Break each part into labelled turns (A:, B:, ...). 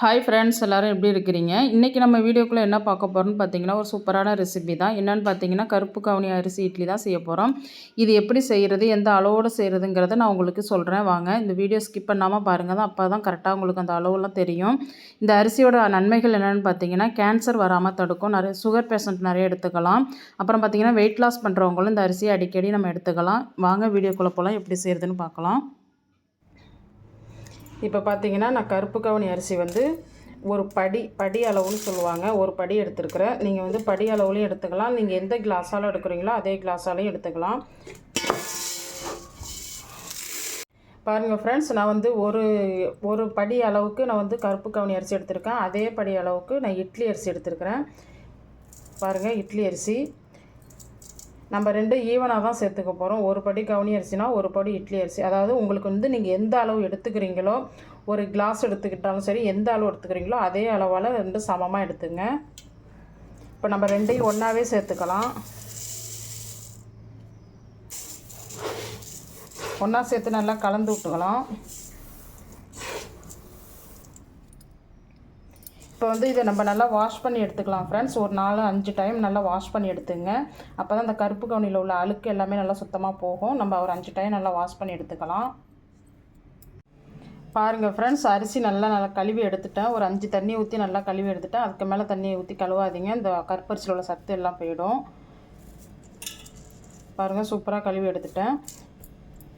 A: Hi friends எல்லோரும் எப்படி இருக்கிறீங்க? இன்றைக்கி நம்ம வீடியோக்குள்ளே என்ன பார்க்க போகிறோம்னு பார்த்தீங்கன்னா ஒரு சூப்பரான ரெசிபி தான். என்னென்னு பார்த்தீங்கன்னா கருப்பு கவுனி அரிசி இட்லி தான் செய்ய போகிறோம் இது எப்படி செய்கிறது எந்த அளவோடு செய்கிறதுங்கிறத நான் உங்களுக்கு சொல்கிறேன் வாங்க இந்த வீடியோ ஸ்கிப் பண்ணாமல் பாருங்கள் தான் அப்போ தான் கரெக்டாக உங்களுக்கு அந்த அளவுலாம் தெரியும். இந்த அரிசியோட நன்மைகள் என்னென்னு பார்த்தீங்கன்னா கேன்சர் வராமல் தடுக்கும். நிறைய சுகர் பேஷண்ட் நிறைய எடுத்துக்கலாம். அப்புறம் பார்த்தீங்கன்னா வெயிட் லாஸ் பண்ணுறவங்களும் இந்த அரிசியை அடிக்கடி நம்ம எடுத்துக்கலாம். வாங்க வீடியோக்குள்ளே போகலாம் எப்படி செய்கிறதுன்னு பார்க்கலாம். இப்போ பார்த்தீங்கன்னா நான் கருப்பு கவுனி அரிசி வந்து ஒரு படி படி அளவுன்னு சொல்லுவாங்க. ஒரு படி எடுத்துருக்குறேன். நீங்கள் வந்து படி அளவுலையும் எடுத்துக்கலாம். நீங்கள் எந்த கிளாஸாலும் எடுக்கிறீங்களோ அதே கிளாஸாலையும் எடுத்துக்கலாம். பாருங்கள் ஃப்ரெண்ட்ஸ் நான் வந்து ஒரு ஒரு படி அளவுக்கு நான் வந்து கருப்பு கவுனி அரிசி எடுத்திருக்கேன். அதே படி அளவுக்கு நான் இட்லி அரிசி எடுத்திருக்கிறேன். பாருங்கள் இட்லி அரிசி. நம்ம ரெண்டு ஈவனாக தான் சேர்த்துக்க போகிறோம் ஒரு படி கவுனி அரிசினா ஒரு படி இட்லி அரிசி. அதாவது உங்களுக்கு வந்து நீங்கள் எந்த அளவு எடுத்துக்கிறீங்களோ ஒரு கிளாஸ் எடுத்துக்கிட்டாலும் சரி எந்த அளவு எடுத்துக்கிறீங்களோ அதே அளவால் ரெண்டு சமமாக எடுத்துங்க. இப்போ நம்ம ரெண்டையும் ஒன்றாவே சேர்த்துக்கலாம். ஒன்றா சேர்த்து நல்லா கலந்து விட்டுக்கலாம். இப்போ வந்து இதை நம்ம நல்லா வாஷ் பண்ணி எடுத்துக்கலாம் ஃப்ரெண்ட்ஸ் ஒரு நாலு அஞ்சு டைம் நல்லா வாஷ் பண்ணி எடுத்துங்க. அப்போ தான் அந்த கருப்பு கவுனியில் உள்ள அழுக்கு எல்லாமே நல்லா சுத்தமாக போகும். நம்ம ஒரு அஞ்சு டைம் நல்லா வாஷ் பண்ணி எடுத்துக்கலாம். பாருங்கள் ஃப்ரெண்ட்ஸ் அரிசி நல்லா நல்லா கழுவி எடுத்துட்டேன். ஒரு அஞ்சு தண்ணி ஊற்றி நல்லா கழுவி எடுத்துட்டேன். அதுக்கு மேலே தண்ணியை ஊற்றி கழுவாதீங்க. இந்த கருப்பரிசியில் உள்ள சத்து எல்லாம் போயிடும். பாருங்கள் சூப்பராக கழுவி எடுத்துட்டேன்.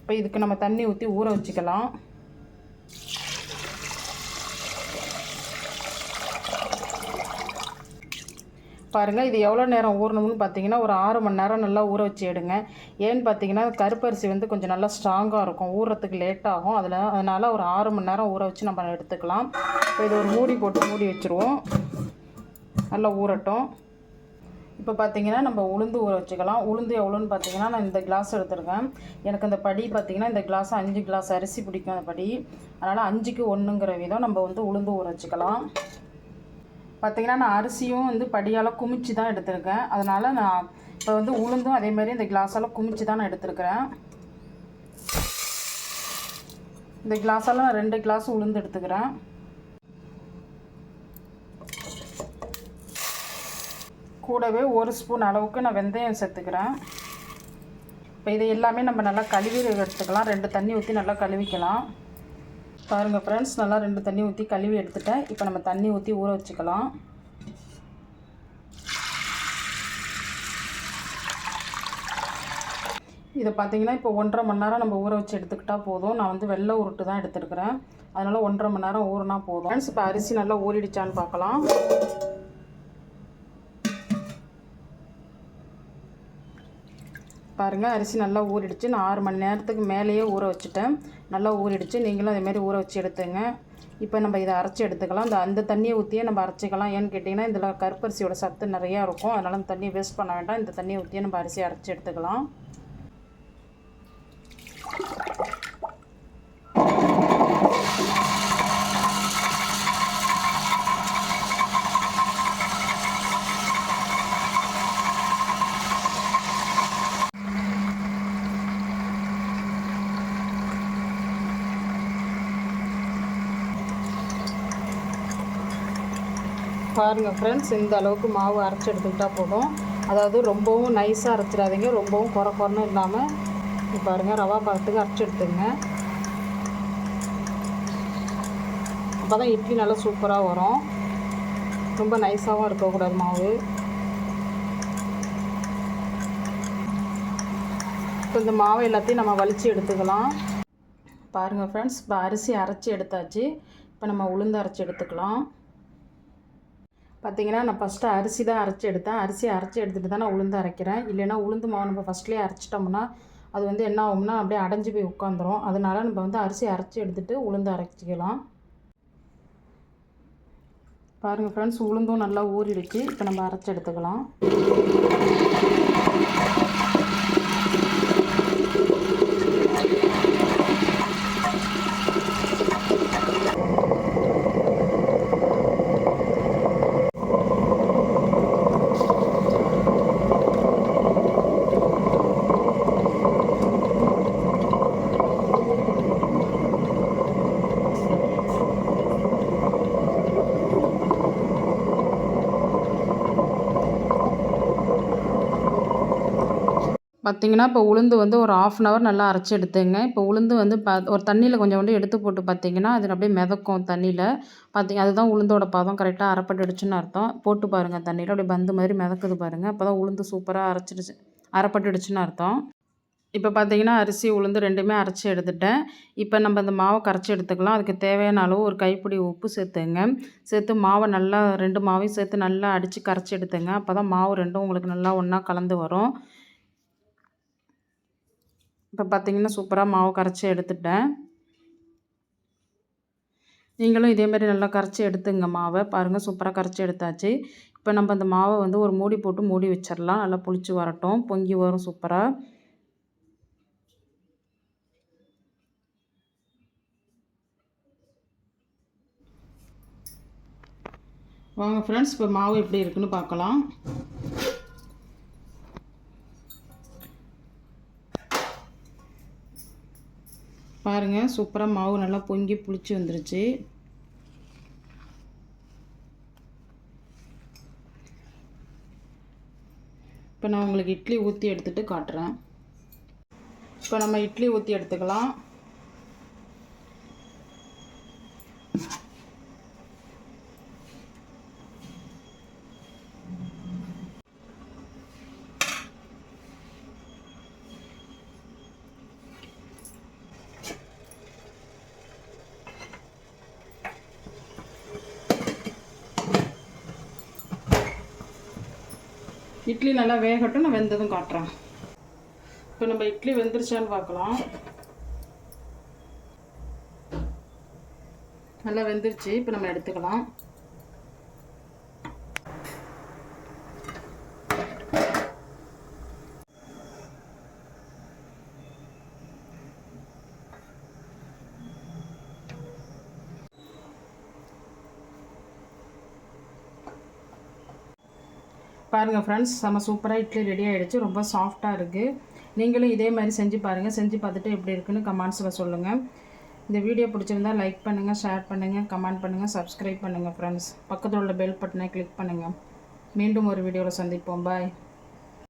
A: இப்போ இதுக்கு நம்ம தண்ணி ஊற்றி ஊற வச்சுக்கலாம். பாருங்கள் இது எவ்வளோ நேரம் ஊறணும்னு பார்த்தீங்கன்னா ஒரு ஆறு மணி நேரம் நல்லா ஊற வச்சு எடுங்க. ஏன்னு பார்த்தீங்கன்னா கருப்பரிசி வந்து கொஞ்சம் நல்லா ஸ்ட்ராங்காக இருக்கும். ஊறுறதுக்கு லேட் ஆகும். அதில் அதனால் ஒரு ஆறு மணி நேரம் ஊற வச்சு நம்ம எடுத்துக்கலாம். இப்போ இது ஒரு மூடி போட்டு மூடி வச்சுருவோம். நல்லா ஊறட்டும். இப்போ பார்த்தீங்கன்னா நம்ம உளுந்து ஊற வச்சுக்கலாம். உளுந்து எவ்வளோன்னு பார்த்தீங்கன்னா நான் இந்த கிளாஸ் எடுத்துருக்கேன். எனக்கு இந்த படி பார்த்தீங்கன்னா இந்த கிளாஸ் அஞ்சு கிளாஸ் அரிசி பிடிக்கும் அந்த படி. அதனால் அஞ்சுக்கு ஒன்றுங்கிற விதம் நம்ம வந்து உளுந்து ஊற வச்சுக்கலாம். பார்த்திங்கன்னா நான் அரிசியும் வந்து படியால் குமிச்சு தான் எடுத்திருக்கேன். அதனால் நான் இப்போ வந்து உளுந்தும் அதேமாதிரி இந்த கிளாஸால் குமிச்சு தான் நான் எடுத்துருக்கிறேன். இந்த கிளாஸால் நான் ரெண்டு கிளாஸ் உளுந்து எடுத்துக்கிறேன். கூடவே ஒரு ஸ்பூன் அளவுக்கு நான் வெந்தயம் சேர்த்துக்கிறேன். இப்போ இதை எல்லாமே நம்ம நல்லா கழுவி எடுத்துக்கலாம். ரெண்டு தண்ணி ஊற்றி நல்லா கழுவிக்கலாம். பாருங்கள் ஃப்ரெண்ட்ஸ் நல்லா ரெண்டு தண்ணி ஊற்றி கழுவி எடுத்துட்டேன். இப்போ நம்ம தண்ணி ஊற்றி ஊற வச்சுக்கலாம். இதை பார்த்தீங்கன்னா இப்போ ஒன்றரை மணி நேரம் நம்ம ஊற வச்சு எடுத்துக்கிட்டால் போதும். நான் வந்து வெள்ளை உருட்டு தான் எடுத்துருக்குறேன். அதனால் ஒன்றரை மணி நேரம் ஊறினா போதும். ஃப்ரெண்ட்ஸ் இப்போ அரிசி நல்லா ஊறிடுச்சான்னு பார்க்கலாம் பாருங்கள் அரிசி நல்லா ஊறிடுச்சு. நான் ஆறு மணி நேரத்துக்கு மேலேயே ஊற வச்சுட்டேன். நல்லா ஊறிடுச்சு. நீங்களும் அதேமாரி ஊற வச்சு எடுத்துங்க. இப்போ நம்ம இதை அரைச்சி எடுத்துக்கலாம். இந்த அந்த தண்ணியை ஊற்றியே நம்ம அரைச்சிக்கலாம். ஏன்னு கேட்டிங்கன்னா இதில் கருப்பரிசியோட சத்து நிறையா இருக்கும். அதனால் அந்த தண்ணியை வேஸ்ட் பண்ண வேண்டாம். இந்த தண்ணியை ஊற்றியே நம்ம அரிசி அரைச்சி எடுத்துக்கலாம். பாருங்கள் ஃப்ரெண்ட்ஸ் இந்த அளவுக்கு மாவு அரைச்சி எடுத்துக்கிட்டால் போதும். அதாவது ரொம்பவும் நைஸாக அரைச்சிடாதீங்க. ரொம்பவும் குறை குறைன்னு இல்லாமல் பாருங்கள் ரவா பழத்துக்கு அரைச்சி எடுத்துங்க அப்போ தான் இட்லி நல்லா சூப்பராக வரும். ரொம்ப நைஸாகவும் இருக்கக்கூடாது மாவு. இப்போ இந்த மாவு எல்லாத்தையும் நம்ம வலித்து எடுத்துக்கலாம். பாருங்கள் ஃப்ரெண்ட்ஸ் இப்போ அரிசி அரைச்சி எடுத்தாச்சு. இப்போ நம்ம உளுந்து அரைச்சி எடுத்துக்கலாம். பார்த்திங்கன்னா நான் ஃபஸ்ட்டு அரிசி தான் அரைச்சி எடுத்தேன். அரிசி அரைச்சி எடுத்துகிட்டு தான் நான் உளுந்து அரைக்கிறேன். இல்லைன்னா உளுந்து மாவு நம்ம ஃபஸ்ட்லேயே அரைச்சிட்டோம்னா அது வந்து என்ன ஆகும்னா அப்படியே அடைஞ்சு போய் உட்காந்துரும் அதனால் நம்ம வந்து அரிசி அரைச்சி எடுத்துகிட்டு உளுந்து அரைச்சிக்கலாம். பாருங்கள் ஃப்ரெண்ட்ஸ் உளுந்தும் நல்லா ஊறிடுச்சு. இப்போ நம்ம அரைச்சி எடுத்துக்கலாம். பார்த்தீங்கன்னா இப்போ உளுந்து வந்து ஒரு ஆஃப் அன் ஹவர் நல்லா அரைச்சி எடுத்துங்க. இப்போ உளுந்து வந்து ப ஒரு தண்ணியில் கொஞ்சோண்டு எடுத்து போட்டு பார்த்தீங்கன்னா அது அப்படியே மிதக்கும் தண்ணியில். பார்த்தீங்க அதுதான் உளுந்தோட பதம். கரெக்டாக அரைப்பட்டுடுச்சுன்னு அர்த்தம். போட்டு பாருங்கள் தண்ணியில் அப்படியே பந்து மாதிரி மிதக்குது பாருங்கள் அப்போ தான் உளுந்து சூப்பராக அரைச்சிடுச்சு அரைப்பட்டுடுச்சுன்னு அர்த்தம். இப்போ பார்த்தீங்கன்னா அரிசி உளுந்து ரெண்டுமே அரைச்சி எடுத்துட்டேன். இப்போ நம்ம இந்த மாவை கரைச்சி எடுத்துக்கலாம். அதுக்கு தேவையான அளவு ஒரு கைப்பிடி உப்பு சேர்த்துங்க. சேர்த்து மாவை நல்லா ரெண்டு மாவையும் சேர்த்து நல்லா அடித்து கரைச்சி எடுத்துங்க. அப்போ தான் மாவு ரெண்டும் உங்களுக்கு நல்லா ஒன்றா கலந்து வரும். இப்போ பார்த்திங்கன்னா சூப்பராக மாவு கரைச்சி எடுத்துட்டேன். நீங்களும் இதேமாரி நல்லா கரைச்சி எடுத்துங்க மாவை. பாருங்கள் சூப்பராக கரைச்சி எடுத்தாச்சு. இப்போ நம்ம அந்த மாவை வந்து ஒரு மூடி போட்டு மூடி வச்சிடலாம். நல்லா புளிச்சு வரட்டும். பொங்கி வரும் சூப்பராக வாங்க ஃப்ரெண்ட்ஸ் இப்போ மாவு எப்படி இருக்குன்னு பார்க்கலாம். பாருங்கள் சூப்பராக மாவு நல்லா பொங்கி புளிச்சு வந்துருச்சு. இப்போ நான் உங்களுக்கு இட்லி ஊற்றி எடுத்துகிட்டு காட்டுறேன். இப்போ நம்ம இட்லி ஊற்றி எடுத்துக்கலாம். இட்லி நல்லா வேகட்டும் நான் வெந்ததும் காட்டுறேன். இப்போ நம்ம இட்லி வெந்துருச்சான்னு பார்க்கலாம். நல்லா வெந்துருச்சு இப்போ நம்ம எடுத்துக்கலாம். பாருங்கள் ஃப்ரெண்ட்ஸ் நம்ம சூப்பராக இட்லி ரெடி ஆகிடுச்சு ரொம்ப சாஃப்டாக இருக்குது நீங்களும் இதே மாதிரி செஞ்சு பாருங்கள் செஞ்சு பார்த்துட்டு எப்படி இருக்குன்னு கமெண்ட்ஸில் சொல்லுங்கள் இந்த வீடியோ பிடிச்சிருந்தா லைக் பண்ணுங்கள் ஷேர் பண்ணுங்கள் கமெண்ட் பண்ணுங்கள் சப்ஸ்கிரைப் பண்ணுங்கள் ஃப்ரெண்ட்ஸ் பக்கத்தில் உள்ள பெல் பட்டனை கிளிக் பண்ணுங்கள் மீண்டும் ஒரு வீடியோவில் சந்திப்போம். பாய்